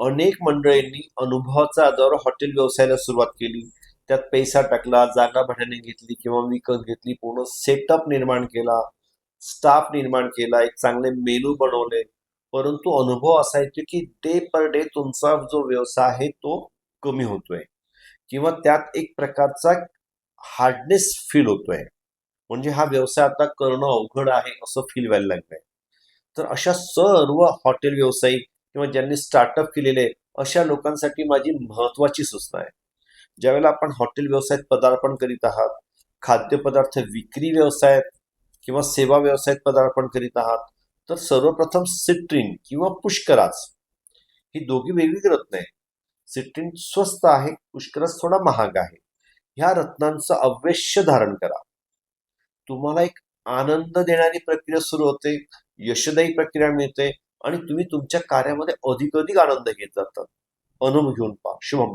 अनेक मंडळींनी अनुभवाच्या आधार हॉटेल व्यवसायाला सुरुवात केली. त्यात पैसा टाकला जागा भाड्याने घेतली किंवा विकत घेतली पूर्ण सेटअप निर्माण केला स्टाफ निर्माण केला एक चांगले मेनू बनवले. परंतु अनुभव असा येतो की डे पर डे तुमचा जो व्यवसाय आहे तो कमी होतोय. किंवा त्यात एक प्रकारचा हार्डनेस फील होतोय. म्हणजे हा व्यवसाय आता करणं अवघड आहे असं फील व्हायला लागलंय. तर अशा सर्व हॉटेल व्यावसायिक किंवा ज्यांनी स्टार्टअप केलेले अशा लोकांसाठी माझी महत्वाची सूचना आहे. ज्यावेळेला आपण हॉटेल व्यवसायात पदार्पण करीत आहात खाद्यपदार्थ विक्री व्यवसायात किंवा सेवा व्यवसायात पदार्पण करीत आहात तर सर्वप्रथम सिट्रीन किंवा पुष्कराज ही दोघी वेगळी रत्न आहे सिट्रीन स्वस्त आहे पुष्कराज थोडा महाग आहे. ह्या रत्नांचं अवश्य धारण करा. तुम्हाला एक आनंद देणारी प्रक्रिया सुरू होते यशदायी प्रक्रिया मिळते आणि तुम्ही तुमच्या कार्यामध्ये अधिक अधिक आनंद घेत जातात अनुभव घेऊन पहा. शुभम